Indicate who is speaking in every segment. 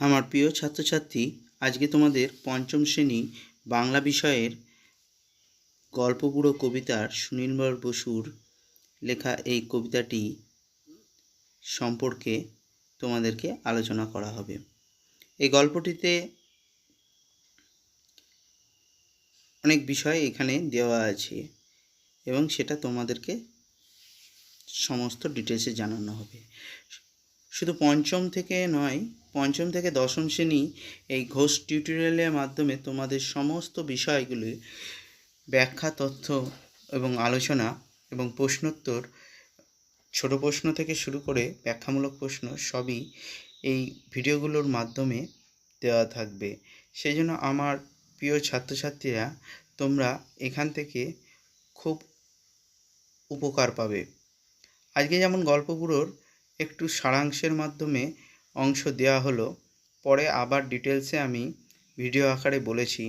Speaker 1: আমার প্রিয় ছাত্রছাত্রী, আজকে তোমাদের পঞ্চম শ্রেণি বাংলা বিষয়ের গল্পগুড়ো কবিতার সুনীলমল বসুর লেখা এই কবিতাটি সম্পর্কে তোমাদেরকে আলোচনা করা হবে। এই গল্পটিতে অনেক বিষয় এখানে দেওয়া আছে এবং সেটা তোমাদেরকে সমস্ত ডিটেলসে জানানো হবে। শুধু পঞ্চম থেকে নয়, পঞ্চম থেকে দশম শ্রেণি এই ঘোষ টিউটোরিয়ালের মাধ্যমে তোমাদের সমস্ত বিষয়গুলি ব্যাখ্যা, তথ্য এবং আলোচনা এবং প্রশ্নোত্তর, ছোট প্রশ্ন থেকে শুরু করে ব্যাখ্যামূলক প্রশ্ন সবই এই ভিডিওগুলোর মাধ্যমে দেওয়া থাকবে। সেই জন্য আমার প্রিয় ছাত্রছাত্রীরা, তোমরা এখান থেকে খুব উপকার পাবে। আজকে যেমন গল্পগুলোর একটু সারাংশের মাধ্যমে অংশ দেওয়া হলো। পরে আবার ডিটেলসে আমি ভিডিও আকারে বলেছি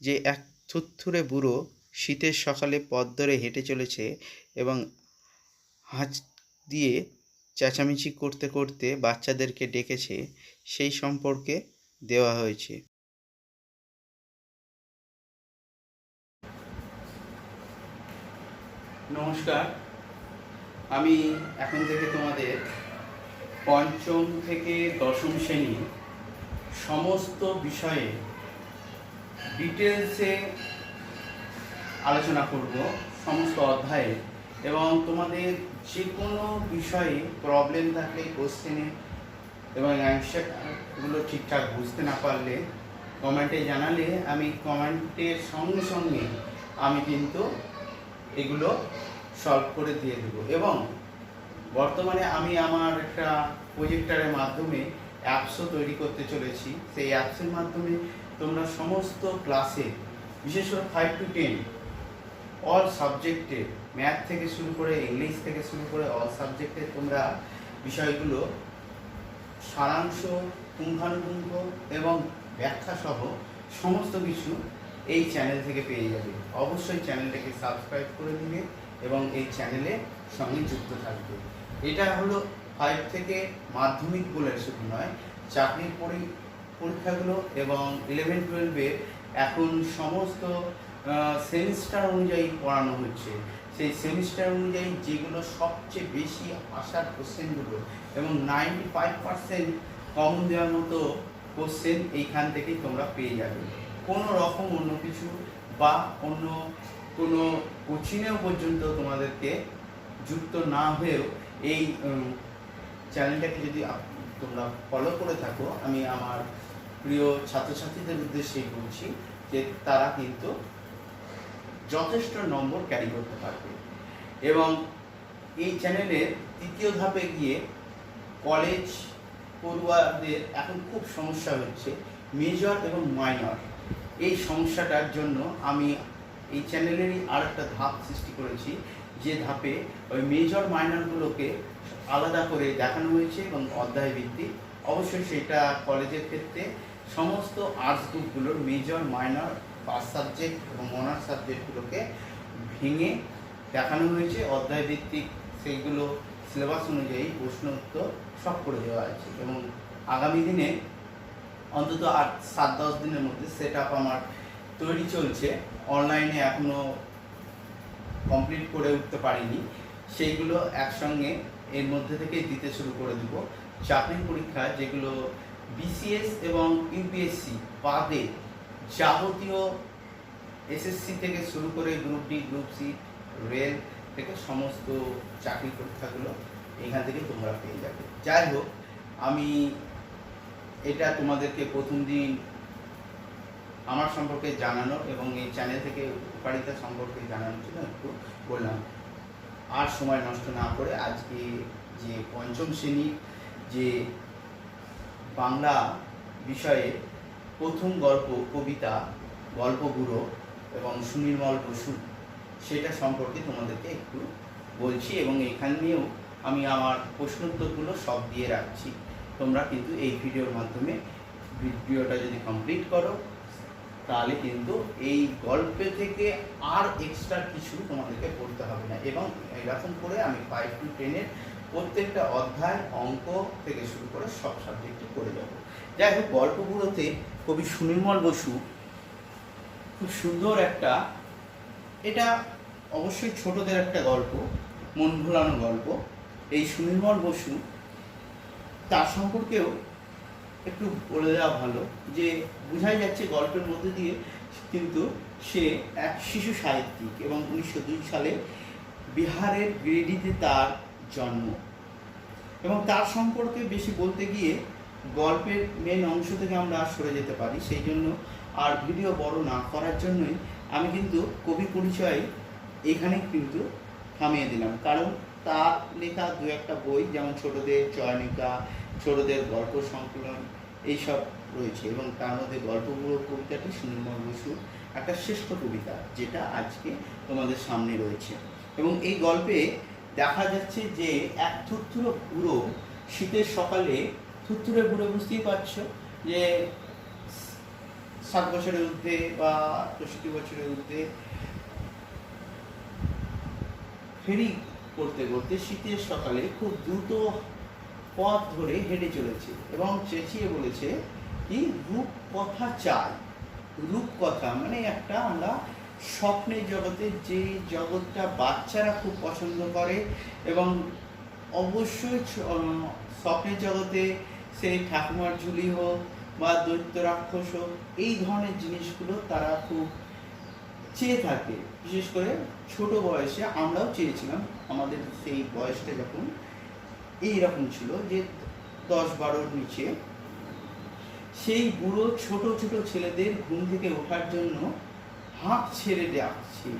Speaker 1: যে এক থুত্থুরে বুড়ো শীতের সকালে পথ ধরে হেঁটে চলেছে এবং হাঁচ দিয়ে চেঁচামেচি করতে করতে বাচ্চাদেরকে ডেকেছে, সেই সম্পর্কে দেওয়া হয়েছে। নমস্কার। আমি এখন থেকে তোমাদের পঞ্চম থেকে দশম শ্রেণি সমস্ত বিষয়ে ডিটেলসে আলোচনা করব সমস্ত অধ্যায়ে এবং তোমাদের যে কোনো বিষয়ে প্রবলেম থাকলে কোশ্চেনে এবং অ্যান্সারগুলো ঠিকঠাক বুঝতে না পারলে কমেন্টে জানালে আমি কমেন্টের সঙ্গে সঙ্গে আমি কিন্তু এগুলো সলভ করে দিয়ে দেবো এবং বর্তমানে আমি আমার একটা প্রজেক্টারের মাধ্যমে অ্যাপসও তৈরি করতে চলেছি। সেই অ্যাপসের মাধ্যমে তোমরা সমস্ত ক্লাসে বিশেষ করে ফাইভ টু টেন অল সাবজেক্টে ম্যাথ থেকে শুরু করে ইংলিশ থেকে শুরু করে অল সাবজেক্টে তোমরা বিষয়গুলো সারাংশ, পুঙ্খানুপুঙ্খ এবং ব্যাখ্যা সহ সমস্ত কিছু এই চ্যানেল থেকে পেয়ে যাবে। অবশ্যই চ্যানেলটাকে সাবস্ক্রাইব করে দিবে এবং এই চ্যানেলে সঙ্গে যুক্ত থাকবে। এটা হলো ফাইভ থেকে মাধ্যমিক বলে শুধু নয়, চাকরির পরি- পরীক্ষাগুলো এবং ইলেভেন টুয়েলভে এখন সমস্ত সেমিস্টার অনুযায়ী পড়ানো হচ্ছে। সেই সেমিস্টার অনুযায়ী যেগুলো সবচেয়ে বেশি আসার কোশ্চেনগুলো এবং নাইনটি ফাইভ পার্সেন্ট কমন দেওয়ার মতো কোশ্চেন এইখান থেকেই তোমরা পেয়ে যাবে। কোনো রকম অন্য কিছু বা অন্য কোনো কোচিংয়েও পর্যন্ত তোমাদেরকে যুক্ত না হয়েও এই চ্যানেলটাকে যদি তোমরা ফলো করে থাকো, আমি আমার প্রিয় ছাত্রছাত্রীদের উদ্দেশ্যেই বলছি যে তারা কিন্তু যথেষ্ট নম্বর ক্যারি করতে পারবে। এবং এই চ্যানেলের তৃতীয় ধাপে গিয়ে কলেজ পড়ুয়াদের এখন খুব সমস্যা হচ্ছে মেজর এবং মাইনর এই সমস্যাটার জন্য আমি এই চ্যানেলেরই আর একটা ধাপ সৃষ্টি করেছি যে ধাপে ওই মেজর মাইনরগুলোকে আলাদা করে দেখানো হয়েছে এবং অধ্যায় ভিত্তিক। অবশ্যই সেটা কলেজের ক্ষেত্রে সমস্ত আর্টস গ্রুপগুলোর মেজর মাইনর ফার্স্ট সাবজেক্ট এবং অনার্স সাবজেক্টগুলোকে ভেঙে দেখানো হয়েছে। অধ্যায় ভিত্তিক সেইগুলো সিলেবাস অনুযায়ী প্রশ্ন উত্তর সব করে দেওয়া আছে এবং আগামী দিনে অন্তত আট, সাত, দশ দিনের মধ্যে সেট আমার তৈরি চলছে। অনলাইনে এখনও কমপ্লিট করে উঠতে পারিনি। সেইগুলো একসঙ্গে এর মধ্যে থেকেই দিতে শুরু করে দিব। চাকরির পরীক্ষা যেগুলো বিসিএস এবং ইউপিএসসি বাদে যাবতীয় এসএসসি থেকে শুরু করে group D group C rail থেকে সমস্ত চাকরি পরীক্ষাগুলো এখান থেকে তোমরা পেয়ে যাবে। যাই হোক, আমি এটা তোমাদেরকে প্রথম দিন আমার সম্পর্কে জানানো এবং এই চ্যানেল থেকে উপকারিতা সম্পর্কে জানানোর জন্য একটু বললাম। আর সময় নষ্ট না করে আজকে যে পঞ্চম শ্রেণির যে বাংলা বিষয়ে প্রথম গল্প, কবিতা গল্পগুলো এবং সুনির্মল বসু, সেটা সম্পর্কে তোমাদেরকে একটু বলছি এবং এখান নিয়েও আমি আমার প্রশ্নোত্তরগুলো সব দিয়ে রাখছি। তোমরা কিন্তু এই ভিডিওর মাধ্যমে ভিডিওটা যদি কমপ্লিট করো তাহলে কিন্তু এই গল্পে থেকে আর এক্সট্রা কিছু তোমাদেরকে পড়তে হবে না। এবং এরকম করে আমি ফাইভ টু টেনের প্রত্যেকটা অধ্যায়, অঙ্ক থেকে শুরু করে সব সাবজেক্টে করে যাব। যাই হোক, গল্পগুলোতে কবি সুনির্মল বসু খুব সুন্দর একটা, এটা অবশ্যই ছোটদের একটা গল্প, মন ভোলানো গল্প। এই সুনির্মল বসু তার সম্পর্কেও একটু বলে দেওয়া ভালো যে বোঝাই যাচ্ছে গল্পের মধ্যে দিয়ে কিন্তু সে এক শিশু সাহিত্যিক এবং উনিশশো দুই সালে বিহারের গিরিডিতে তার জন্ম। এবং তার সম্পর্কে বেশি বলতে গিয়ে গল্পের মেন অংশ থেকে আমরা সরে যেতে পারি। সেই জন্য আর ভিডিও বড় না করার জন্যই আমি কিন্তু কবি পরিচয় এখানে কিন্তু থামিয়ে দিলাম। কারণ তার লেখা দু একটা বই, যেমন ছোটদের চয়নিকা ছোটদের গল্প সংকলন এইসব রয়েছে এবং তার মধ্যে গল্পগুলো, কবিতাটি সুনির্মল বসু একটা শ্রেষ্ঠ কবিতা, যেটা আজকে তোমাদের সামনে রয়েছে। এবং এই গল্পে দেখা যাচ্ছে যে এক থুরথুরো বুড়ো শীতের সকালে থুরথুরে বুড়ো বুঝতেই পারছ যে সাত বছরের ঊর্ধ্বে বা পঁয়ষট্টি বছরের ঊর্ধ্বে ফেরি করতে করতে শীতের সকালে খুব দ্রুত পথ ধরে হেঁটে চলেছে এবং চেঁচিয়ে বলেছে কি রূপ কথা চাই। রূপ কথা মানে একটা আমরা স্বপ্নের জগতে যে জগৎটা বাচ্চারা খুব পছন্দ করে এবং অবশ্যই স্বপ্নের জগতে সেই ঠাকুমার ঝুলি হোক বা দৈত্য রাক্ষস হোক, এই ধরনের জিনিসগুলো তারা খুব চেয়ে থাকে। বিশেষ করে ছোট বয়সে আমরাও চেয়েছিলাম আমাদের সেই বয়সটা যখন এইরকম ছিল যে দশ বারোর নিচে। সেই বুড়ো ছোট ছোট ছেলেদের ঘুম থেকে ওঠার জন্য হাঁক ছেড়ে ডাকছে।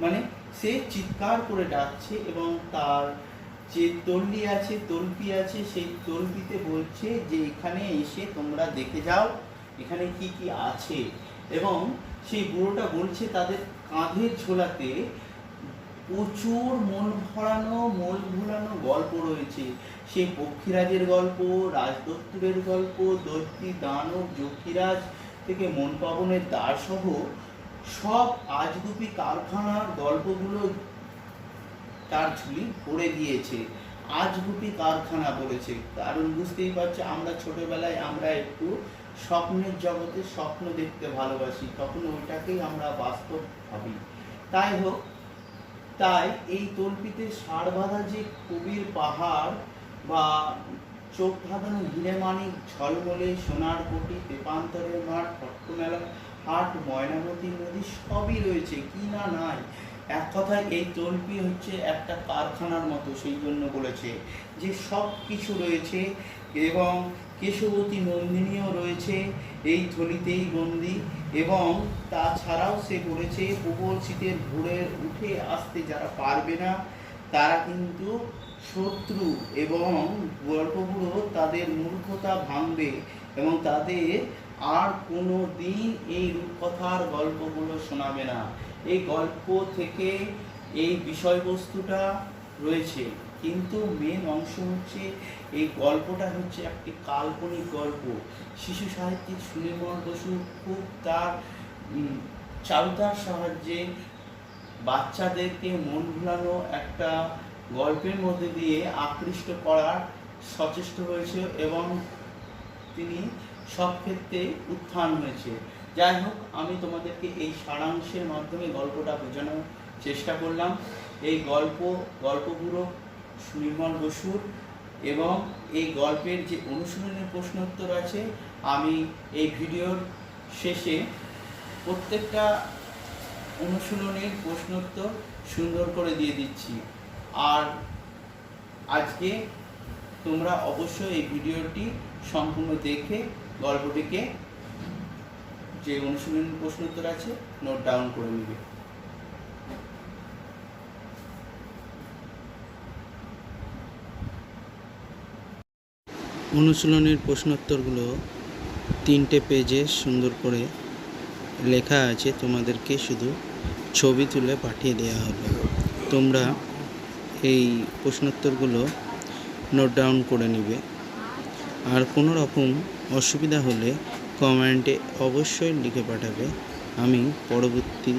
Speaker 1: মানে সে চিৎকার করে ডাকছে এবং তার যে তল্লি আছে, তল্পি আছে, সেই তল্পিতে বলছে যে, এখানে এসে তোমরা দেখে যাও এখানে কি কি আছে। এবং সেই বুড়োটা বলছে তাদের কাঁধের ঝোলাতে প্রচুর মন ভরানো, মন ভোলানো গল্প রয়েছে। সেই পক্ষীরাজের গল্প, রাজদত্তুরের গল্প দৈত্যী দানব, যক্ষীরাজ থেকে মন পাবনের দ্বার সহ সব আজগুপি কারখানার গল্পগুলো তার ঝুলি ভরে দিয়েছে। আজগুপি কারখানা বলেছে। কারণ বুঝতেই পারছে? আমরা ছোটবেলায় আমরা একটু স্বপ্নের জগতে স্বপ্ন দেখতে ভালোবাসি, তখন ওইটাকেই আমরা বাস্তব ভাবি। তাই হোক তাই এই তল্পিতে সার বাঁধা যে কবির পাহাড় বা চোখ ধাঁধানো হিরে মানিক ঝলমলে সোনার কোটি, পেপান্তরের মাঠ, পট্টমেলা, হাট, ময়নামতি নদী সবই রয়েছে। কি না নাই? এক কথায় এই তল্পি হচ্ছে একটা কারখানার মতো, সেই জন্য বলেছে। যে সব কিছু রয়েছে, এবং কেশবতী নন্দিনীও রয়েছে এই থলিতেই বন্দি, এবং তাছাড়াও সে বলেছে প্রবল শীতের ঘুরে উঠে আসতে যারা পারবে না, তারা কিন্তু শত্রু এবং গল্পগুলো তাদের মূর্খতা ভাঙবে, এবং তাদের আর কোনো দিন এই রূপকথার গল্পগুলো শোনাবে না। এই গল্প থেকে এই বিষয়বস্তুটা রয়েছে। কিন্তু মেন অংশ হচ্ছে এই গল্পটা হচ্ছে একটি কাল্পনিক গল্প। শিশু সাহিত্যিক সুনির্মল বসু খুব তার উম, চারুতার সাহায্যে বাচ্চাদেরকে মন ভুলানো একটা গল্পের মধ্যে দিয়ে আকৃষ্ট করার সচেষ্ট হয়েছে এবং তিনি সব ক্ষেত্রে উত্থান হয়েছে। যাই হোক, আমি তোমাদেরকে এই সারাংশের মাধ্যমে গল্পটা বোঝানোর চেষ্টা করলাম। এই গল্প গল্পগুলো নির্মল বসুর এবং এই গল্পের যে অনুশীলনের প্রশ্নোত্তর আছে, আমি এই ভিডিওর শেষে প্রত্যেকটা অনুশীলনের প্রশ্নোত্তর সুন্দর করে দিয়ে দিচ্ছি। আর আজকে তোমরা অবশ্যই এই ভিডিওটি সম্পূর্ণ দেখে গল্পটিকে যে অনুশীলন প্রশ্ন উত্তর আছে নোট ডাউন করে নেবে।
Speaker 2: অনুশীলনের প্রশ্নোত্তরগুলো তিনটে পেজে সুন্দর করে লেখা আছে। তোমাদেরকে শুধু ছবি তুলে পাঠিয়ে দেওয়া হবে। তোমরা এই প্রশ্নোত্তরগুলো নোট ডাউন করে নিবে। আর কোনো রকম অসুবিধা হলে কমেন্টে অবশ্যই লিখে পাঠাবে। আমি পরবর্তী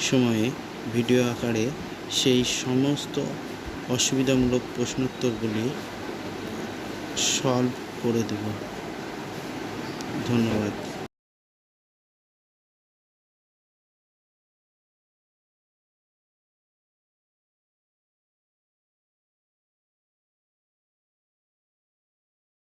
Speaker 2: সময়ে ভিডিও আকারে সেই সমস্ত অসুবিধামূলক প্রশ্নোত্তরগুলি সলভ করে দেব। ধন্যবাদ।